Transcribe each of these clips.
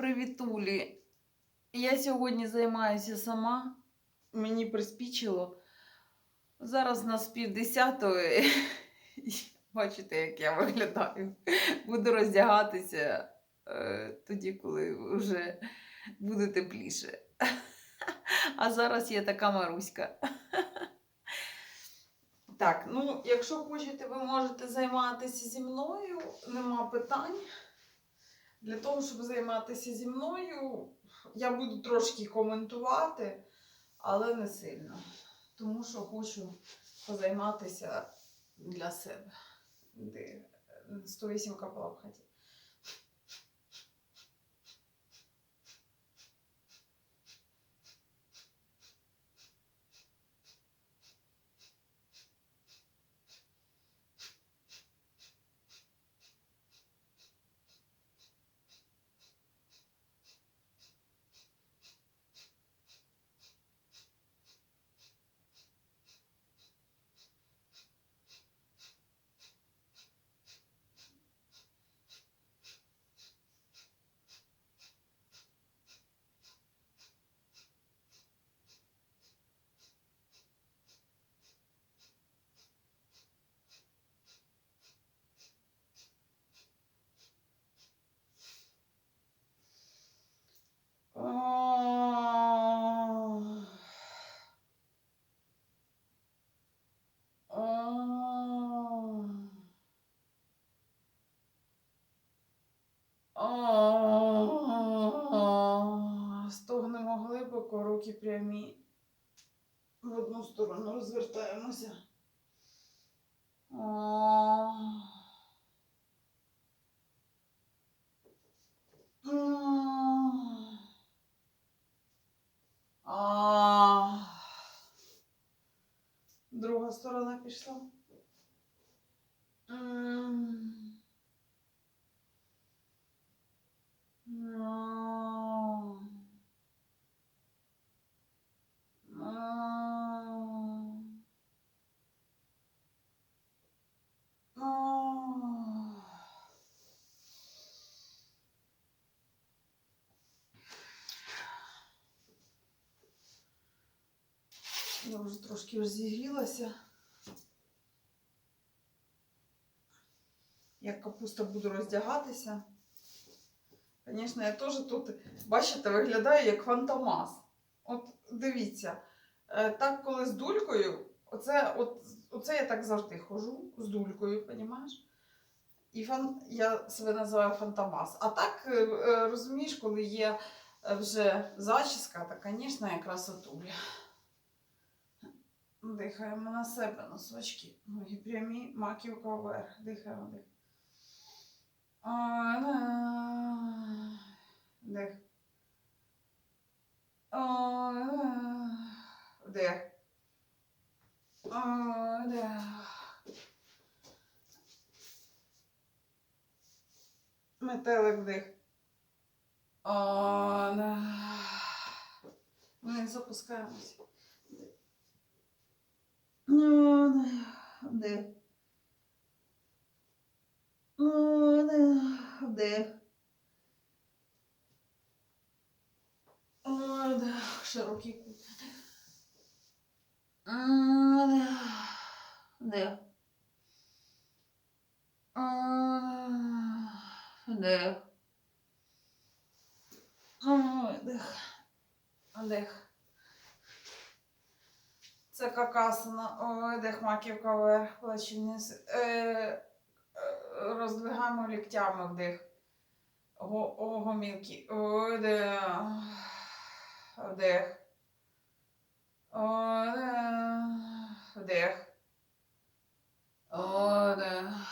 Привітулі. Я сьогодні займаюся сама. Мені приспічило. Зараз на пів десятої. Бачите, як я виглядаю. Буду роздягатися е, тоді, коли вже буде тепліше. А зараз я така Маруська. Так, ну, якщо хочете, ви можете займатися зі мною, нема питань. Для того, щоб займатися зі мною, я буду трошки коментувати, але не сильно. Тому що хочу позайматися для себе. Де 108 капала в хаті. Одну сторону розвертаємося. А. А. А. Друга сторона пішла. Я вже трошки розігрілася. Як капуста буду роздягатися. Звісно, я теж тут, бачите, виглядаю як фантомас. От дивіться, е, так коли з дулькою, оце, от, оце я так завжди ходжу з дулькою, розумієш? І фан, я себе називаю фантомас. А так, е, е, розумієш, коли є вже зачіска, то, звісно, якраз отуля. Дихаємо на себе носочки. Ноги прямі, маківка вверх. Дихаємо, дих. Дих. Вдих. Вдих. Метелик вдих. А, на. Вниз запускаємося. Ну, Вдих. Вдих. Вдих. Широкий кут. Вдих. Вдих. Вдих. Вдих. Вдих. Це какасана, видих, маківка вверх, плечі. Е, е, роздвигаємо ліктями вдих. Го, о, гомілки. Вдих. Вдих. Вдих. Вдих.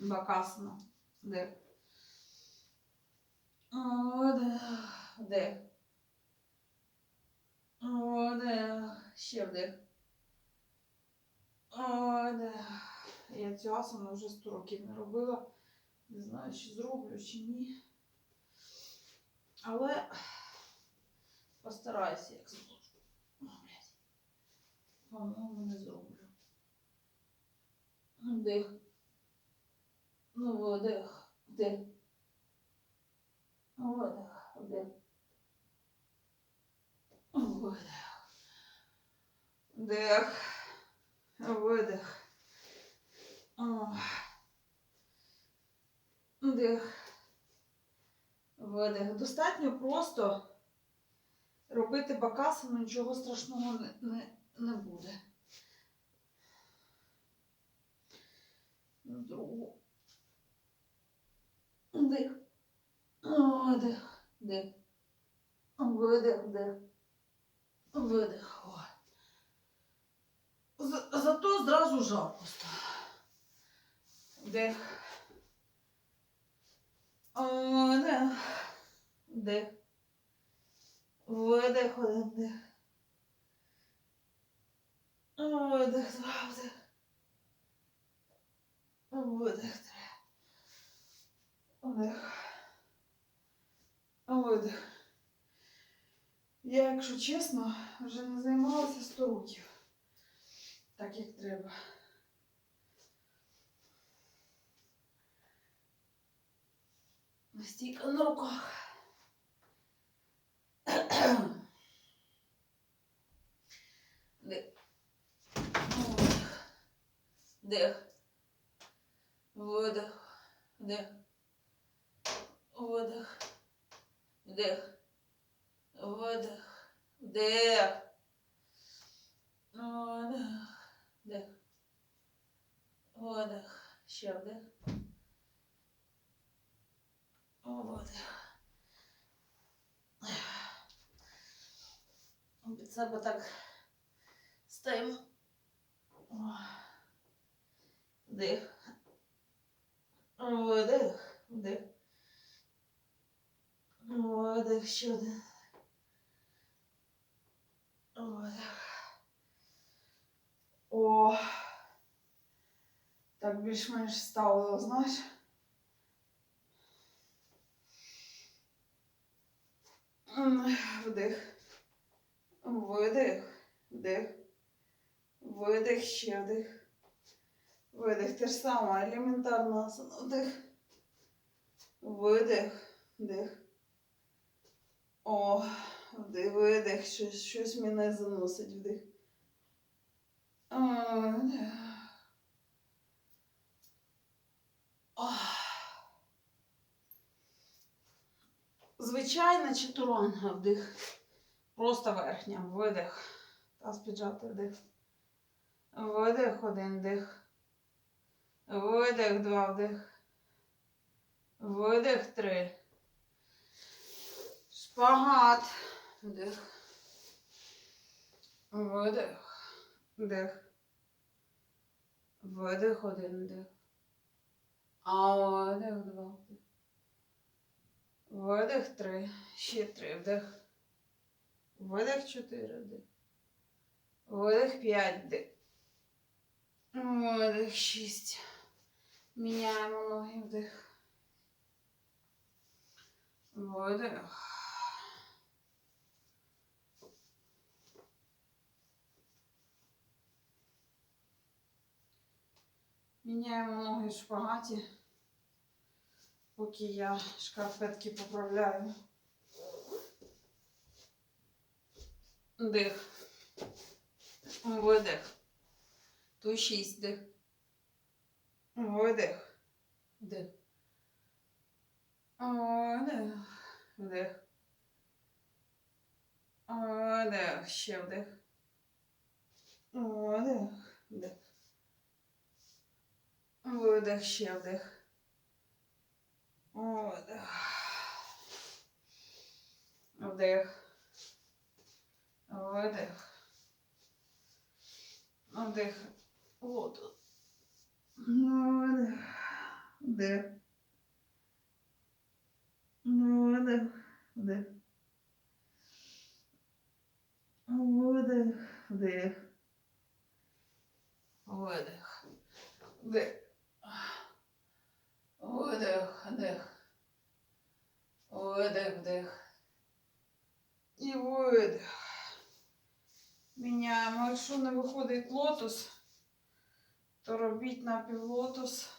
Бакасана. Вдих. Вдих. Вдих. Вдих. Ще вдих. Вдих. Я цю асану вже 100 років не робила. Не знаю, чи зроблю, чи ні. Але постараюся, як зможу. По-моєму, не зроблю. Вдих. Ну, вдих. Вдих. Видих. Вдих. Видих. Вдих. Видих. Ох. Вдих. Видих. Достатньо просто робити бакасану, нічого страшного не, не, не буде. Другу. Вдих. Видих. Вдих. Видих, вдих. Видих. Зато зразу жарко стало. Вдих. Вдих. Вдих. Видих, один вдих. Видих, два вдих. Видих, три. Вдих. Видих. Я, якщо чесно, вже не займалася 100 років. Так як треба. Стійка на руках. Дих. Дих. Видих. Вдих. Видих. Вдих. Видих. Вдих. Видих. Вдих. Видих. Ще вдих. Видих. Під себе так стаємо. Вдих. Видих. Вдих. Видих. Ще один. О. Так більш-менш ставило, знаєш. Вдих. Видих. Вдих. Видих, ще вдих. Видих. Те ж саме, елементарно. Вдих. Видих. Вдих. О, видих. Щось, щось мене заносить вдих. Звичайна чатуранга вдих. Просто верхня. Видих. Таз піджати вдих. Видих, один вдих. Видих, два вдих. Видих, три. Шпагат. Вдих. Видих. Вдих. Видих, один вдих. А видих, два вдих. Видих, три. Ще три вдих. Видих, чотири вдих. Видих, п'ять вдих. Видих, шість. Міняємо ноги вдих. Видих. Міняємо ноги в шпагаті, поки я шкарпетки поправляю. Дих. Видих. Ту шість дих. Видих. Дих. Видих. Вдих. Видих. Ще вдих. Видих. Вдих. Видих, ще вдих. Видих. Вдих. Видих. Вдих. От. Видих. Вдих. Видих. Вдих. Видих. Вдих. Видих. Вдих. Вдих. Видих, вдих. І видих. Міняємо. Якщо не виходить лотос, то робіть напівлотос.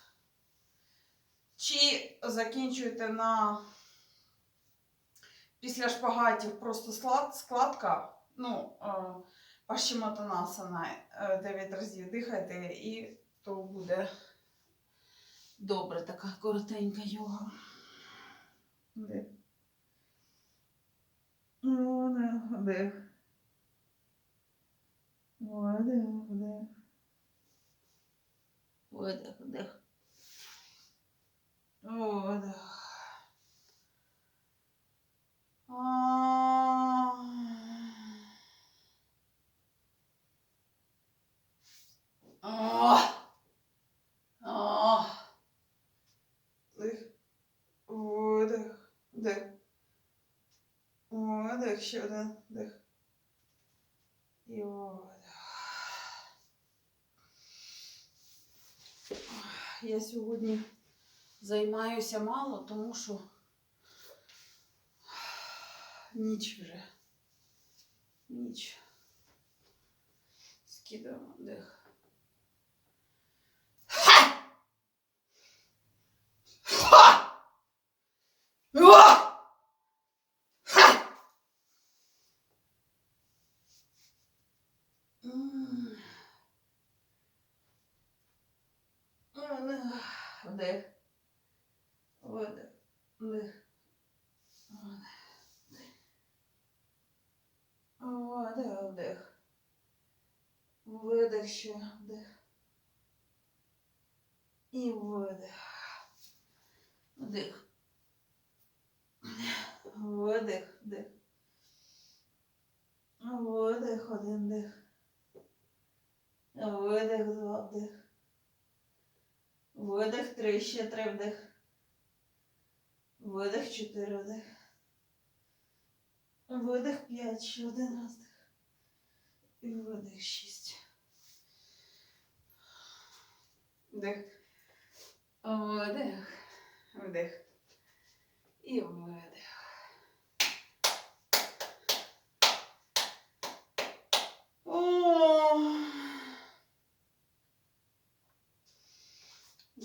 Чи закінчуйте на після шпагатів просто склад, складка, ну, е, пашіматанасана 9 разів дихайте і то буде добре така коротенька йога. Вдих. Вдих. Вдих, вдих. Видих, вдих. Видих. А. А. А. Вдих. Видих. Вдих. Видих. Ще один. Вдих. І видих. Я сьогодні займаюся мало, тому що ніч вже. Ніч. Скидаємо дих. Вдих. Видих. Вдих. Видих, вдих. Видих ще, вдих. І видих. Вдих. Видих, вдих. Видих, один дих. Видих, два вдих. Видих, три, ще три вдих. Видих, чотири вдих. Видих, п'ять, ще один роздих. І видих, шість. Вдих. Видих. Вдих. І видих.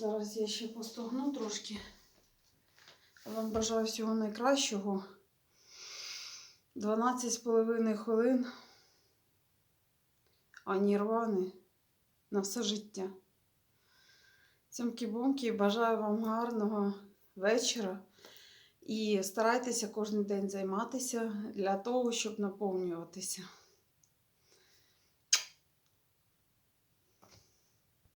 Зараз я ще постогну трошки. Вам бажаю всього найкращого. 12,5 хвилин. А нірвани на все життя. Цьомкі-бомки, бажаю вам гарного вечора. І старайтеся кожен день займатися для того, щоб наповнюватися.